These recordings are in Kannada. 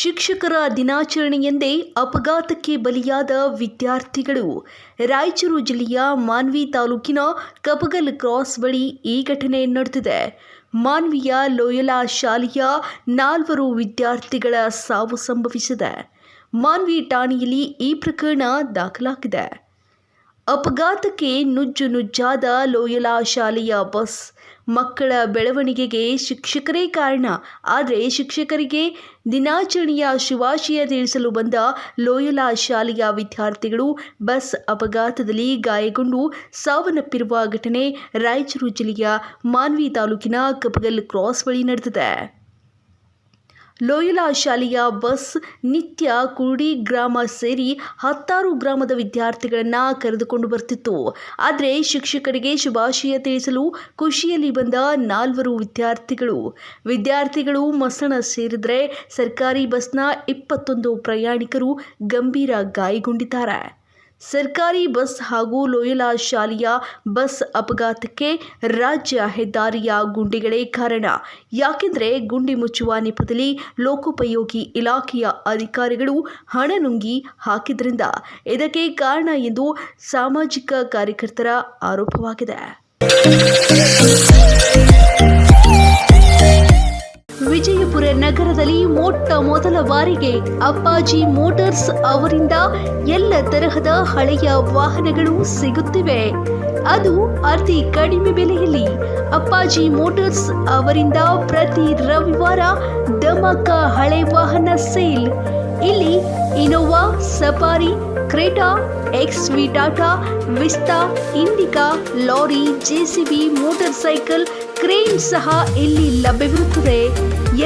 ಶಿಕ್ಷಕರ ದಿನಾಚರಣೆಯಂದೇ ಅಪಘಾತಕ್ಕೆ ಬಲಿಯಾದ ವಿದ್ಯಾರ್ಥಿಗಳು. ರಾಯಚೂರು ಜಿಲ್ಲೆಯ ಮಾನ್ವಿ ತಾಲೂಕಿನ ಕಪಗಲ್ ಕ್ರಾಸ್ ಬಳಿ ಈ ಘಟನೆ ನಡೆದಿದೆ. ಮಾನ್ವಿಯ ಲೋಯಲಾ ಶಾಲೆಯ ನಾಲ್ವರು ವಿದ್ಯಾರ್ಥಿಗಳ ಸಾವು ಸಂಭವಿಸಿದೆ. ಮಾನ್ವಿ ಠಾಣೆಯಲ್ಲಿ ಈ ಪ್ರಕರಣ ದಾಖಲಾಗಿದೆ. ಅಪಘಾತಕ್ಕೆ ನುಜ್ಜು ನುಜ್ಜಾದ ಲೋಯಲಾ ಶಾಲೆಯ ಬಸ್. ಮಕ್ಕಳ ಬೆಳವಣಿಗೆಗೆ ಶಿಕ್ಷಕರೇ ಕಾರಣ. ಆದರೆ ಶಿಕ್ಷಕರಿಗೆ ದಿನಾಚರಣೆಯ ಶುಭಾಶಯ ತಿಳಿಸಲು ಬಂದ ಲೋಯಲಾ ಶಾಲೆಯ ವಿದ್ಯಾರ್ಥಿಗಳು ಬಸ್ ಅಪಘಾತದಲ್ಲಿ ಗಾಯಗೊಂಡು ಸಾವನ್ನಪ್ಪಿರುವ ಘಟನೆ ರಾಯಚೂರು ಜಿಲ್ಲೆಯ ಮಾನ್ವಿ ತಾಲೂಕಿನ ಕಪಗಲ್ ಕ್ರಾಸ್ ಬಳಿ ನಡೆದಿದೆ. ಲೋಯಲಾ ಶಾಲೆಯ ಬಸ್ ನಿತ್ಯ ಕುರುಡಿ ಗ್ರಾಮ ಸೇರಿ ಹತ್ತಾರು ಗ್ರಾಮದ ವಿದ್ಯಾರ್ಥಿಗಳನ್ನು ಕರೆದುಕೊಂಡು ಬರ್ತಿತ್ತು. ಆದರೆ ಶಿಕ್ಷಕರಿಗೆ ಶುಭಾಶಯ ತಿಳಿಸಲು ಖುಷಿಯಲ್ಲಿ ಬಂದ ನಾಲ್ವರು ವಿದ್ಯಾರ್ಥಿಗಳು. ವಿದ್ಯಾರ್ಥಿಗಳು ಮಸಣ ಸೇರಿದರೆ ಸರ್ಕಾರಿ ಬಸ್ನ ಇಪ್ಪತ್ತೊಂದು ಪ್ರಯಾಣಿಕರು ಗಂಭೀರ ಗಾಯಗೊಂಡಿದ್ದಾರೆ. ಸರ್ಕಾರಿ ಬಸ್ ಹಾಗೂ ಲೋಯಲಾ ಶಾಲೆಯ ಬಸ್ ಅಪಘಾತಕ್ಕೆ ರಾಜ್ಯ ಹೆದ್ದಾರಿಯ ಗುಂಡಿಗಳೇ ಕಾರಣ. ಯಾಕೆಂದರೆ ಗುಂಡಿ ಮುಚ್ಚುವ ನೆಪದಲ್ಲಿ ಲೋಕೋಪಯೋಗಿ ಇಲಾಖೆಯ ಅಧಿಕಾರಿಗಳು ಹಣ ನುಂಗಿ ಹಾಕಿದ್ರಿಂದ ಇದಕ್ಕೆ ಕಾರಣ ಎಂದು ಸಾಮಾಜಿಕ ಕಾರ್ಯಕರ್ತರ ಆರೋಪವಾಗಿದೆ. ಮೊದಲ ಬಾರಿಗೆ ಅಪ್ಪಾಜಿ ಮೋಟಾರ್ಸ್ ಅವರಿಂದ ಎಲ್ಲ ತರಹದ ಹಳೆಯ ವಾಹನಗಳು ಸಿಗುತ್ತಿವೆ. ಅದು ಅತಿ ಕಡಿಮೆ ಬೆಲೆಯಲ್ಲಿ ಅಪ್ಪಾಜಿ ಮೋಟಾರ್ಸ್ ಅವರಿಂದ ಪ್ರತಿ ರವಿವಾರ ಧಮಕ ಹಳೆ ವಾಹನ ಸೇಲ್. ಇಲ್ಲಿ Innova, Safari, Creta, X V Tata, Vista, Indica, lorry JCB motorcycle crane ಸಹ ಇಲ್ಲಿ ಲಭ್ಯವಿರುತ್ತದೆ.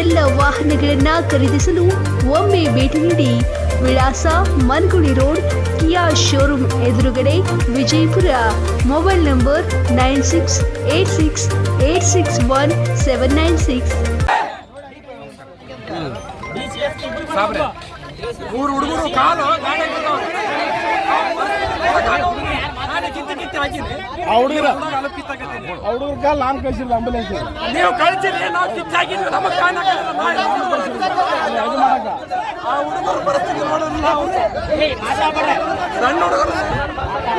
ಎಲ್ಲ ವಾಹನಗಳನ್ನ ಖರೀದಿಸಲು ಒಮ್ಮೆ ಭೇಟಿ ನೀಡಿ ವಿಳಾಸ ಮನ್ಗುಳಿ ರೋಡ್, ಕಿಯಾ ಶೋರೂಮ್ ಎದುರುಗಡೆ Vijayapura. Mobile number nine six eight six eight six one seven nine six. ಮೂರು ಹುಡುಗರು ಕಾಲು. ಆ ಹುಡುಗರ. ಆ ಹುಡುಗರ ಕಾಲ್ ನಾನ್ ಕಳ್ಸಿಲ್ಲ ಆಂಬುಲೆನ್ಸ್ ನೀವು ಕಳ್ಸಿರಿ ನಾವು ಕಿತ್ತ ಹಾಕಿದ್ವಿ ನಮಗೆ ಕಾಣ ಅದು ಆ ಹುಡುಗರು ಪರಿಸ್ಥಿತಿ ನೋಡೋದು ನಾವು ಸಣ್ಣ ಹುಡುಗರು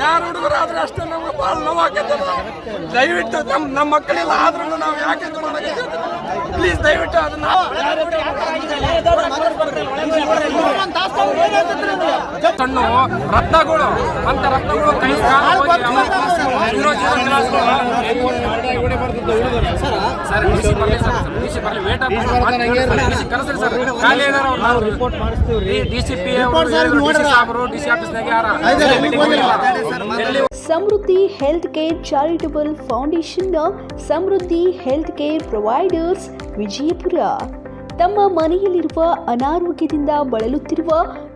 ಯಾರು ಹುಡುಗರು ಆದ್ರೆ ಅಷ್ಟೇ ನಮ್ಗೆ ಭಾಳ ನೋವಾಗತ್ತೆ ದಯವಿಟ್ಟು ನಮ್ಮ ನಮ್ಮ ಮಕ್ಕಳಿಲ್ಲ ಆದ್ರೂ ನಾವು ಯಾಕೆ ಮಾಡಕ್ಕೆ ಪ್ಲೀಸ್ ದಯವಿಟ್ಟು ಅದನ್ನ ಸಣ್ಣ ರತ್ನಗಳು ಅಂತ ರತ್ನಗಳು ಕೈ ಕಾಲು ಹೋಗಿ ಅವಾಗ zero zero ಸರ್ ಡಿಸಿ ಬರ್ಲಿ ಸರ್ ಡಿಸಿ ಬರ್ಲಿ ವೇಟ್ ಡಿಸಿ ಕರೆಸ್ರಿ ಸರ್ ಖಾಲಿ ಇದಾರ ಅವ್ರು. ರಿಪೋರ್ಟ್ ಮಾಡಿಸ್ತೀವ್ರಿ. ಡಿಸಿ ಪಿ ಡಿಸಿ ಸಾಬ್ರು ಡಿಸಿ ಆಫೀಸ್ನಾಗ ಯಾರ? Samruddhi health care charitable ಫೌಂಡೇಶನ್ನ Samruddhi health care providers Vijayapura. ತಮ್ಮ ಮನೆಯಲ್ಲಿರುವ ಅನಾರೋಗ್ಯದಿಂದ ಬಳಲುತ್ತಿರುವ